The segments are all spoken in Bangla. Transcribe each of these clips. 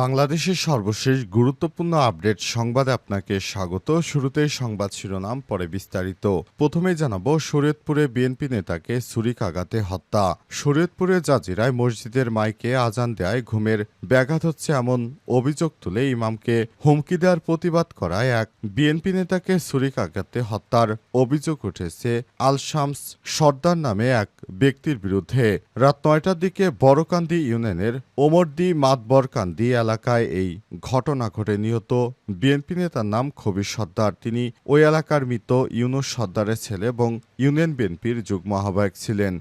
বাংলাদেশের সর্বশেষ গুরুত্বপূর্ণ আপডেট সংবাদে আপনাকে স্বাগত। শুরুতেই সংবাদ শিরোনাম, পরে বিস্তারিত। প্রথমে জানাব, শরীয়তপুরে বিএনপি নেতাকে ছুরিকাঘাতে হত্যা। শরীয়তপুরে জাজিরায় মসজিদের মাইকে আজান দেয়, ঘুমের ব্যাঘাত হচ্ছে এমন অভিযোগ তুলে ইমামকে হুমকি দেওয়ার প্রতিবাদ করায় এক বিএনপি নেতাকে ছুরিকাঘাতে হত্যার অভিযোগ উঠেছে আল শামস সর্দার নামে এক ব্যক্তির বিরুদ্ধে। রাত নয়টার দিকে বড়কান্দি ইউনিয়নের ওমরদি মাতবরকান্দি এলাকায় এই ঘটনা ঘটে। নিহত বিএনপি নেতার নাম খবির সর্দার। তিনি ওই এলাকার মৃত ইউনুস সর্দারের ছেলে এবং ইউনিয়ন বিএনপির যুগ্ম আহ্বায়ক ছিলেন।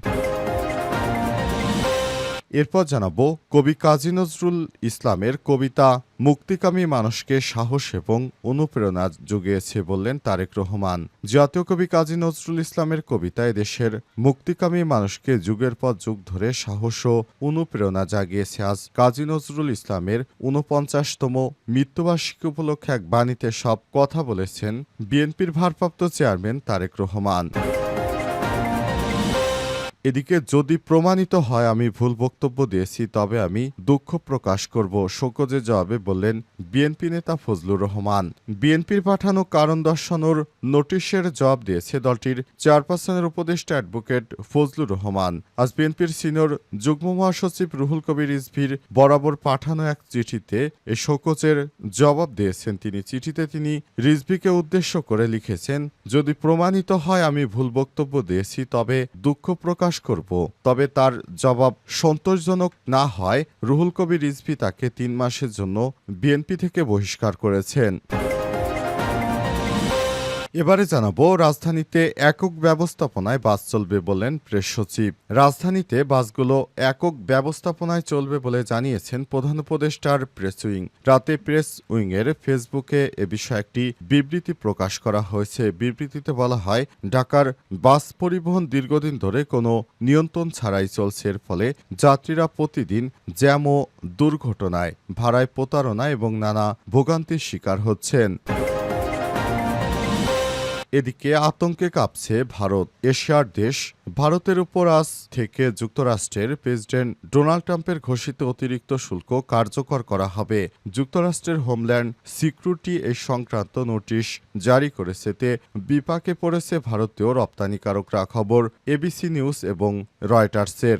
এরপর জানাব, কবি কাজী নজরুল ইসলামের কবিতা মুক্তিকামী মানুষকে সাহস এবং অনুপ্রেরণা জুগিয়েছে বললেন তারেক রহমান। জাতীয় কবি কাজী নজরুল ইসলামের কবিতায় দেশের মুক্তিকামী মানুষকে যুগের পর যুগ ধরে সাহস ও অনুপ্রেরণা জাগিয়েছে। আজ কাজী নজরুল ইসলামের ঊনপঞ্চাশতম মৃত্যুবার্ষিকী উপলক্ষে এক বাণীতে সব কথা বলেছেন বিএনপির ভারপ্রাপ্ত চেয়ারম্যান তারেক রহমান। এদিকে যদি প্রমাণিত হয় আমি ভুল বক্তব্য দিয়েছি, তবে আমি দুঃখ প্রকাশ করব, শোকজে জবাবে বললেন বিএনপি নেতা ফজলুর রহমান। বিএনপির পাঠানো কারণ দর্শানোর নোটিশের জবাব দিয়েছে দলটির চেয়ারপারসনের উপদেষ্টা অ্যাডভোকেট ফজলুর রহমান। আজ বিএনপির সিনিয়র যুগ্ম মহাসচিব রুহুল কবির রিজভির বরাবর পাঠানো এক চিঠিতে এ শোকজের জবাব দিয়েছেন তিনি। চিঠিতে তিনি রিজভিকে উদ্দেশ্য করে লিখেছেন, যদি প্রমাণিত হয় আমি ভুল বক্তব্য দিয়েছি, তবে দুঃখ প্রকাশ করব, তবে তার জবাব সন্তোষজনক না হয়, রুহুল কবির রিজভি তাকে তিন মাসের জন্য বিএনপি থেকে বহিষ্কার করেছেন। এবারে জানাব, রাজধানীতে একক ব্যবস্থাপনায় বাস চলবে বলেন প্রেস সচিব। রাজধানীতে বাসগুলো একক ব্যবস্থাপনায় চলবে বলে জানিয়েছেন প্রধান উপদেষ্টার প্রেস উইং। রাতে প্রেস উইংয়ের ফেসবুকে এ বিষয়ে একটি বিবৃতি প্রকাশ করা হয়েছে। বিবৃতিতে বলা হয়, ঢাকার বাস পরিবহন দীর্ঘদিন ধরে কোনো নিয়ন্ত্রণ ছাড়াই চলছে। এর ফলে যাত্রীরা প্রতিদিন জ্যাম ও দুর্ঘটনায়, ভাড়ায় প্রতারণা এবং নানা ভোগান্তির শিকার হচ্ছেন। এদিকে আতঙ্কে কাঁপছে ভারত। এশিয়ার দেশ, ভারতের উপর আজ থেকে যুক্তরাষ্ট্রের প্রেসিডেন্ট ডোনাল্ড ট্রাম্পের ঘোষিত অতিরিক্ত শুল্ক কার্যকর করা হবে। যুক্তরাষ্ট্রের হোমল্যান্ড সিকিউরিটি এই সংক্রান্ত নোটিশ জারি করেছে তে বিপাকে পড়েছে ভারতীয় রপ্তানিকারকরা। খবর এবিসি নিউজ এবং রয়টার্সের।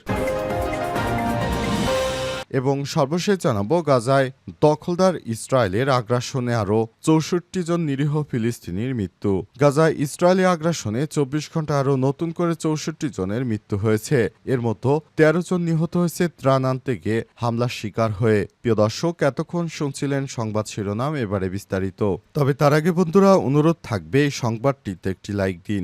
এবং সর্বশেষ জানাব, গাজায় দখলদার ইসরায়েলের আগ্রাসনে আরও চৌষট্টি জন নিরীহ ফিলিস্তিনির মৃত্যু। গাজায় ইসরায়েলি আগ্রাসনে চব্বিশ ঘণ্টা আরও নতুন করে চৌষট্টি জনের মৃত্যু হয়েছে। এর মধ্যে তেরো জন নিহত হয়েছে, ত্রাণ আনতে গিয়ে হামলার শিকার হয়ে। প্রিয় দর্শক, এতক্ষণ শুনছিলেন সংবাদ শিরোনাম, এবারে বিস্তারিত। তবে তার আগে বন্ধুরা, অনুরোধ থাকবে এই সংবাদটিতে একটি লাইক দিন।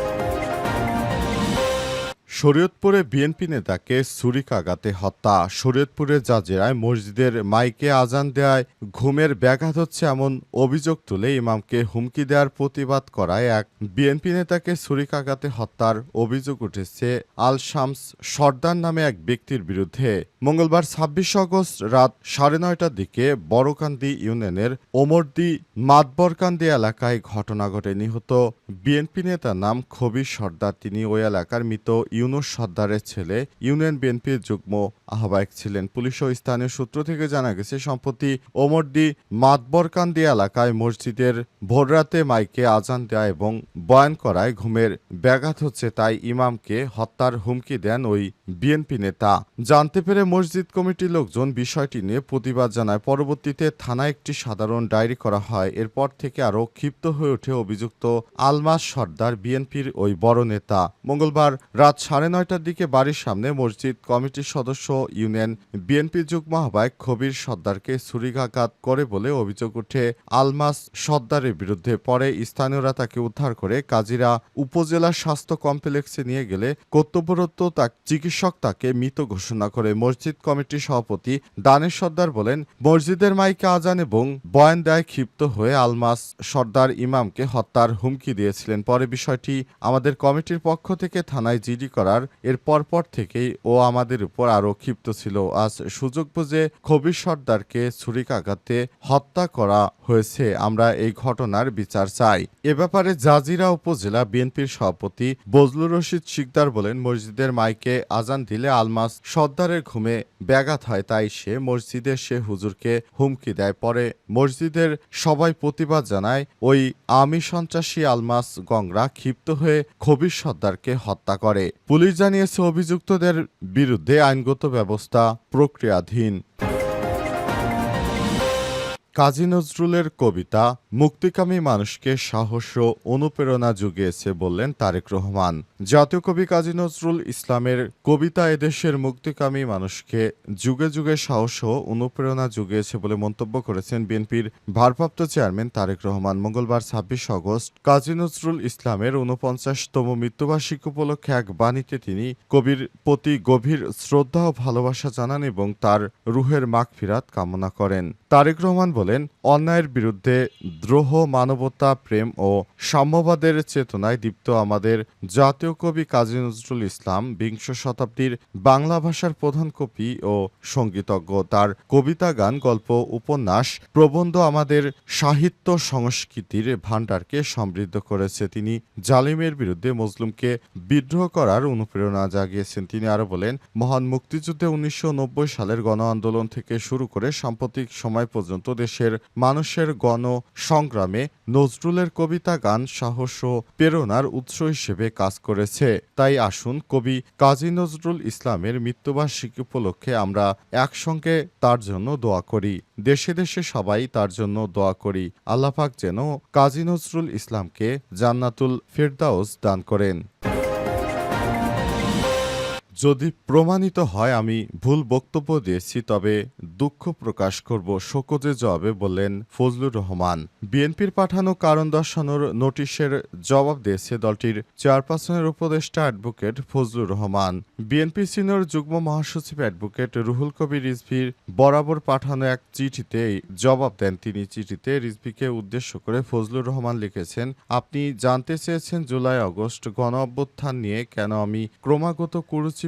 শরীয়তপুরে বিএনপি নেতাকে ছুরিকাঘাতে হত্যা। শরীয়তপুরে জাজেরায় মসজিদের মাইকে আজান দেয় ঘুমের ব্যাঘাত হচ্ছে এমন অভিযোগ তুলে ইমামকে হুমকি দেওয়ার প্রতিবাদ করায় এক বিএনপি নেতাকে ছুরিকাঘাতে হত্যার অভিযোগ উঠেছে আল শামস সর্দার নামে এক ব্যক্তির বিরুদ্ধে। মঙ্গলবার ছাব্বিশ আগস্ট রাত সাড়ে নয়টার দিকে বড়কান্দি ইউনিয়নের ওমরদি মাতবরকান্দি এলাকায় ঘটনা ঘটে। নিহত বিএনপি নেতার নাম খবির সর্দার। তিনি ওই এলাকার মৃত ইউনুস সর্দারের ছেলে, ইউনিয়ন বিএনপির যুগ্ম আহ্বায়ক ছিলেন। পুলিশ ও স্থানীয় সূত্র থেকে জানা গেছে, সম্প্রতি ওমরদি মাতবরকান্দি এলাকায় মসজিদের ভোররাতে মাইকে আজান দেয়া এবং বয়ান করায় ঘুমের ব্যাঘাত হচ্ছে। তাই ইমামকে হত্যার হুমকি দেন ওই বিএনপি নেতা। জানতে পেরে মসজিদ কমিটির লোকজন বিষয়টি নিয়ে প্রতিবাদ জানায়। পরবর্তীতে থানায় একটি সাধারণ ডায়েরি করা হয়। এরপর থেকে আরও ক্ষিপ্ত হয়ে ওঠে অভিযুক্ত আলমাস সর্দার বিএনপির ওই বড় নেতা। মঙ্গলবার রাত সাড়ে নয়টার দিকে বাড়ির সামনে মসজিদ কমিটির সদস্য ইউনিয়ন বিএনপি যুগ্ম আহ্বায়ক খবির সর্দারকে ছুরিকাঘাত করে বলে অভিযোগ উঠে আলমাস সর্দারের বিরুদ্ধে পরে স্থানীয়রা তাকে উদ্ধার করে কাজিরা উপজেলা স্বাস্থ্য কমপ্লেক্সে নিয়ে গেলে কর্তব্যরত তা চিকিৎসক তাকে মৃত ঘোষণা করে। মসজিদ কমিটির সভাপতি দানেশ সর্দার বলেন, মসজিদের মাইকে আজান এবং বয়ান দেয় ক্ষিপ্ত হয়ে আলমাস সর্দার ইমামকে হত্যার হুমকি দিয়েছিলেন। পরে বিষয়টি আমাদের কমিটির পক্ষ থেকে থানায় জিডি করার এর পরপর থেকেই ও আমাদের উপর আরও ক্ষিপ্ত ছিল। আজ সুযোগ বুঝে কবির সর্দারকে ছুরিকাঘাতে হত্যা করা হয়েছে। আমরা এই ঘটনার বিচার চাই। এ ব্যাপারে জাজিরা উপজেলা বিএনপির সভাপতি বজলুর রশিদ শিকদার বলেন, মসজিদের মাইকে আজান দিলে আলমাস সর্দারের ঘুমে ব্যাঘাত হয়, তাই সে মসজিদে সে হুজুরকে হুমকি দেয়। পরে মসজিদের সবাই প্রতিবাদ জানায়, ওই আমি সন্ত্রাসী আলমাস গংরা ক্ষিপ্ত হয়ে খবির সর্দারকে হত্যা করে। পুলিশ জানিয়েছে অভিযুক্তদের বিরুদ্ধে আইনগত ব্যবস্থা প্রক্রিয়াধীন। কাজী নজরুলের কবিতা মুক্তিকামী মানুষকে সাহস ও অনুপ্রেরণা জুগিয়েছে বললেন তারেক রহমান। জাতীয় কবি কাজী নজরুল ইসলামের কবিতা এদেশের মুক্তিকামী মানুষকে যুগে যুগে সাহস ও অনুপ্রেরণা জুগিয়েছে বলে মন্তব্য করেছেন বিএনপির ভারপ্রাপ্ত চেয়ারম্যান তারেক রহমান। মঙ্গলবার ছাব্বিশ আগস্ট কাজী নজরুল ইসলামের উনপঞ্চাশতম মৃত্যুবার্ষিকী উপলক্ষে এক বাণীতে তিনি কবির প্রতি গভীর শ্রদ্ধা ও ভালোবাসা জানান এবং তার রুহের মাগফিরাত কামনা করেন। তারেক রহমান বলেন, অন্যায়ের বিরুদ্ধে দ্রোহ, মানবতা, প্রেম ও সাম্যবাদের চেতনায় দীপ্ত আমাদের জাতীয় কবি কাজী নজরুল ইসলাম বিংশ শতাব্দীর বাংলা ভাষার প্রধান কবি ও সঙ্গীতজ্ঞ। তার কবিতা, গান, গল্প, উপন্যাস প্রবন্ধ আমাদের সাহিত্য সংস্কৃতির ভাণ্ডারকে সমৃদ্ধ করেছে। তিনি জালিমের বিরুদ্ধে মজলুমকে বিদ্রোহ করার অনুপ্রেরণা জাগিয়েছেন। তিনি আরও বলেন, মহান মুক্তিযুদ্ধে উনিশশো নব্বই সালের গণ আন্দোলন থেকে শুরু করে সাম্প্রতিক সময় পর্যন্ত দেশের মানুষের গণ সংগ্রামে নজরুলের কবিতা গান, সাহস ও প্রেরণার উৎস হিসেবে কাজ করেছে। তাই আসুন কবি কাজী নজরুল ইসলামের মৃত্যুবার্ষিকী উপলক্ষে আমরা একসঙ্গে তার জন্য দোয়া করি। দেশে দেশে সবাই তার জন্য দোয়া করি। আল্লাপাক যেন কাজী নজরুল ইসলামকে জান্নাতুল ফেরদাউস দান করেন। যদি প্রমাণিত হয় আমি ভুল বক্তব্য দিয়েছি, তবে দুঃখ প্রকাশ করব শোকজে জবাবে বললেন ফজলুর রহমান। বিএনপির পাঠানো কারণ দর্শানোর নোটিশের জবাব দিয়েছে দলটির চেয়ারপারসনের উপদেষ্টা advocate Fazlur Rahman. BNP senior যুগ্ম মহাসচিব অ্যাডভোকেট রুহুল কবির রিজভির বরাবর পাঠানো এক চিঠিতে জবাব দেন। তিনি চিঠিতে রিজভিকে উদ্দেশ্য করে ফজলুর রহমান লিখেছেন, আপনি জানতে চেয়েছেন জুলাই, আগস্ট গণ অভ্যুত্থান নিয়ে কেন আমি ক্রমাগত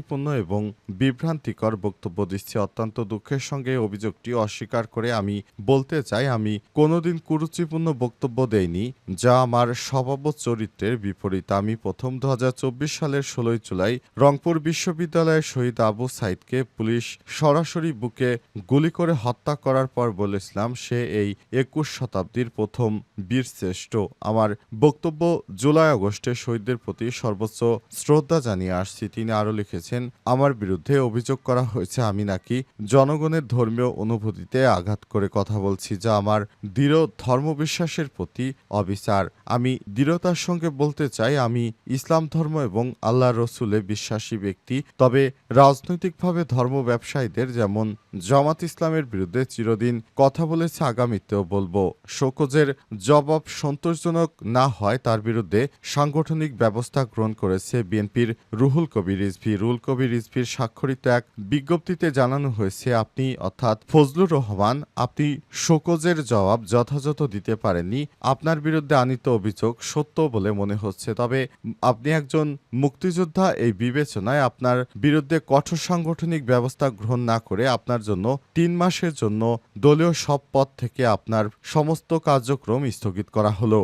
কুরুচিপূর্ণ এবং বিভ্রান্তিকর বক্তব্য দিচ্ছি। অত্যন্ত দুঃখের সঙ্গে অভিযোগটি অস্বীকার করে আমি বলতে চাই, আমি কোনোদিন কুরুচিপূর্ণ বক্তব্য দেইনি, যা আমার স্বভাব চরিত্রের বিপরীত। আমি প্রথম দু হাজার চব্বিশ সালের ষোলোই জুলাই রংপুর বিশ্ববিদ্যালয়ের শহীদ আবু সাইদকে পুলিশ সরাসরি বুকে গুলি করে হত্যা করার পর বলেছিলাম, সে এই একুশ শতাব্দীর প্রথম বীরশ্রেষ্ঠ আমার বক্তব্য জুলাই আগস্টে শহীদদের প্রতি সর্বোচ্চ শ্রদ্ধা জানিয়ে আসছি। তিনি আরও লিখেছেন আমার বিরুদ্ধে অভিযোগ করা হয়েছে, আমি নাকি জনগণের ধর্মীয় অনুভূতিতে আঘাত করে কথা বলছি, যা আমার দৃঢ় ধর্মবিশ্বাসের প্রতি অবিচার। আমি দৃঢ়তার সঙ্গে বলতে চাই, আমি ইসলাম ধর্ম এবং আল্লাহ রসুলে বিশ্বাসী ব্যক্তি। তবে রাজনৈতিকভাবে ধর্ম ব্যবসায়ীদের যেমন জামাত ইসলামের বিরুদ্ধে চিরদিন কথা বলেছে আগামীতেও বলব। শোকজের জবাব সন্তোষজনক না হয় তার বিরুদ্ধে সাংগঠনিক ব্যবস্থা গ্রহণ করেছে বিএনপির রুহুল কবির রিজভি। রুহুল কবির রিজভির স্বাক্ষরিত এক বিজ্ঞপ্তিতে জানানো হয়েছে, আপনি অর্থাৎ ফজলুর রহমান, আপনি শোকজের জবাব যথাযথ দিতে পারেননি, আপনার বিরুদ্ধে আনিত অভিযোগ সত্য বলে মনে হচ্ছে। তবে আপনি একজন মুক্তিযোদ্ধা, এই বিবেচনায় আপনার বিরুদ্ধে কঠোর সাংগঠনিক ব্যবস্থা গ্রহণ না করে আপনার জন্য তিন মাসের জন্য দলীয় সব পদ থেকে আপনার সমস্ত কার্যক্রম স্থগিত করা হলো।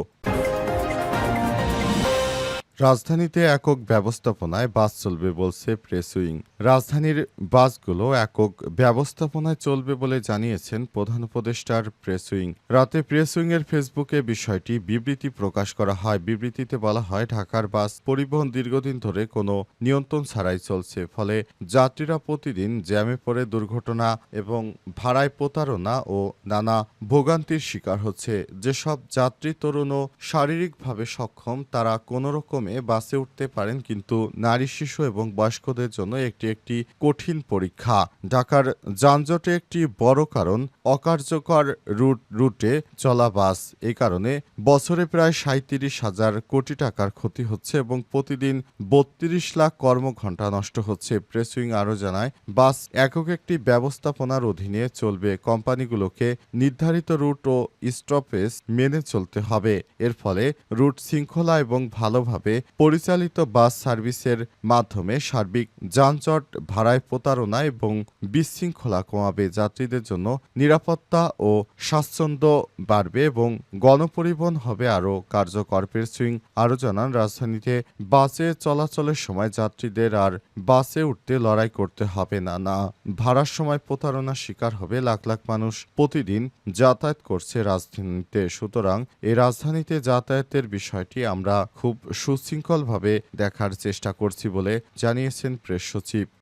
রাজধানীতে একক ব্যবস্থাপনায় বাস চলবে বলছে প্রেস উইং রাজধানীর বাসগুলো একক ব্যবস্থাপনায় চলবে বলে জানিয়েছেন প্রধান উপদেষ্টার প্রেস উইং রাতে প্রেস এর ফেসবুকে বিষয়টি বিবৃতি প্রকাশ করা হয়। বিবৃতিতে বলা হয়, ঢাকার বাস পরিবহন দীর্ঘদিন ধরে কোনো নিয়ন্ত্রণ ছাড়াই চলছে, ফলে যাত্রীরা প্রতিদিন জ্যামে পড়ে দুর্ঘটনা এবং ভাড়ায় প্রতারণা ও নানা ভোগান্তির শিকার হচ্ছে। যেসব যাত্রী, তরুণ ও শারীরিকভাবে সক্ষম, তারা কোনো রকমে বাসে উঠতে পারেন কিন্তু নারী, শিশু এবং বয়স্কদের জন্য একটি একটি কঠিন পরীক্ষা। ঢাকার যানজটে একটি বড় কারণ, অকার্যকর রুট, রুটে চলা বাস। এই কারণে বছরে প্রায় সাঁত্রিশ হাজার কোটি টাকার ক্ষতি হচ্ছে এবং প্রতিদিন বত্রিশ লাখ কর্মঘণ্টা নষ্ট হচ্ছে। প্রেসুইং আরও জানায়, বাস একক একটি ব্যবস্থাপনার অধীনে চলবে। কোম্পানিগুলোকে নির্ধারিত রুট ও স্টপেজ মেনে চলতে হবে। এর ফলে রুট শৃঙ্খলা এবং ভালোভাবে পরিচালিত বাস সার্ভিসের মাধ্যমে সার্বিক যানজট, ভাড়ায় প্রতারণা এবং বিশৃঙ্খলা কমাবে যাত্রীদের জন্য নিরাপত্তা ও স্বাচ্ছন্দ্য বাড়বে এবং গণপরিবহন হবে আরও কার্যকর। পেরসুইং আরও জানান, রাজধানীতে বাসে চলাচলের সময় যাত্রীদের আর বাসে উঠতে লড়াই করতে হবে না না ভাড়ার সময় প্রতারণার শিকার হবে লাখ লাখ মানুষ প্রতিদিন যাতায়াত করছে রাজধানীতে। সুতরাং এই রাজধানীতে যাতায়াতের বিষয়টি আমরা খুব সুশৃঙ্খলভাবে দেখার চেষ্টা করছি বলে জানিয়েছেন প্রেস সচিব।